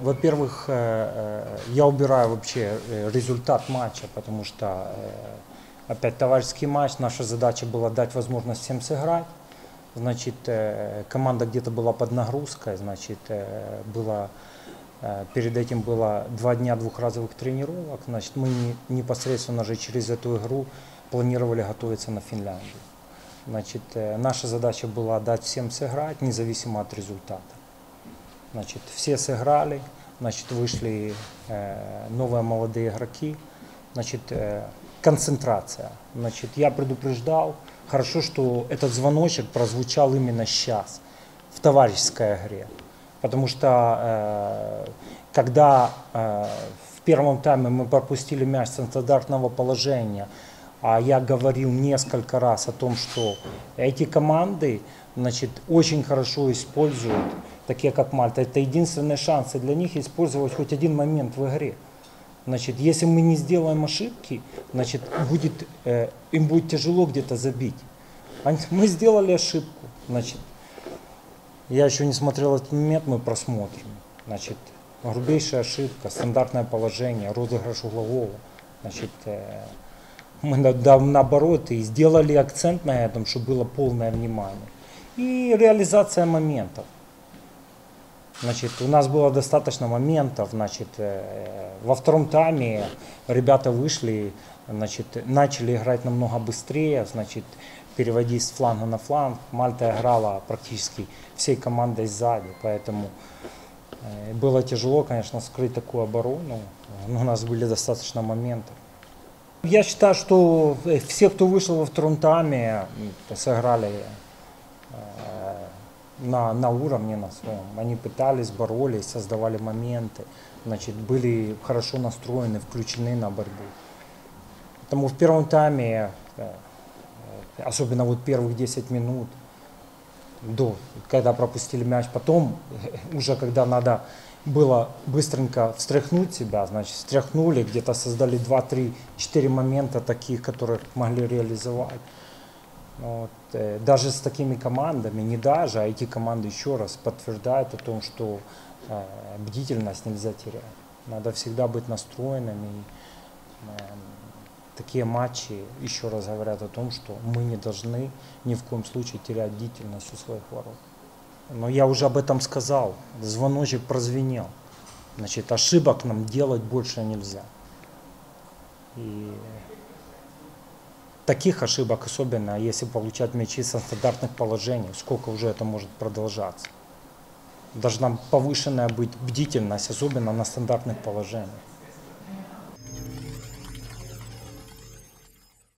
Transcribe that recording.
Во-первых, э, э, я убираю вообще э, результат матча, потому что опять товарищеский матч, наша задача была дать возможность всем сыграть. Значит, команда где-то была под нагрузкой, значит, было, перед этим было два дня двухразовых тренировок. Значит, мы не- непосредственно же через эту игру планировали готовиться на Финляндию. Значит, наша задача была дать всем сыграть, независимо от результата. Значит, все сыграли, значит, вышли э, новые молодые игроки, значит, э, концентрация. Значит, я предупреждал, хорошо, что этот звоночек прозвучал именно сейчас, в товарищеской игре. Потому что э, когда э, в первом тайме мы пропустили мяч со стандартного положения, а я говорил несколько раз о том, что эти команды значит, очень хорошо используют, такие как Мальта. Это единственные шансы для них использовать хоть один момент в игре. Значит, если мы не сделаем ошибки, значит, будет, э, им будет тяжело где-то забить. Они- Мы сделали ошибку. Значит, я еще не смотрел этот момент, мы просмотрим. Значит, грубейшая ошибка, стандартное положение, розыгрыш углового. Значит, э, мы на- да- наоборот и сделали акцент на этом, чтобы было полное внимание. И реализация моментов. Значит, у нас было достаточно моментов. Значит, э, во втором тайме ребята вышли, значит, начали играть намного быстрее, значит, переводить с фланга на фланг. Мальта играла практически всей командой сзади, поэтому э, было тяжело, конечно, скрыть такую оборону, но у нас были достаточно моментов. Я считаю, что э, все, кто вышел во втором тайме, сыграли на, на уровне на своем. Они пытались, боролись, создавали моменты, значит, были хорошо настроены, включены на борьбу. Поэтому в первом тайме, э, особенно вот первых 10 минут, до, когда пропустили мяч, потом уже когда надо было быстренько встряхнуть себя, значит, встряхнули, где-то создали 2, 3, 4 момента таких, которых могли реализовать. Вот, э, даже с такими командами, не даже, а эти команды еще раз подтверждают о том, что э, бдительность нельзя терять. Надо всегда быть настроенными. И, э, такие матчи еще раз говорят о том, что мы не должны ни в коем случае терять бдительность у своих ворот. Но я уже об этом сказал, звоночек прозвенел. Значит, ошибок нам делать больше нельзя. И таких ошибок, особенно если получать мячи со стандартных положений, сколько уже это может продолжаться. Должна повышенная быть бдительность, особенно на стандартных положениях.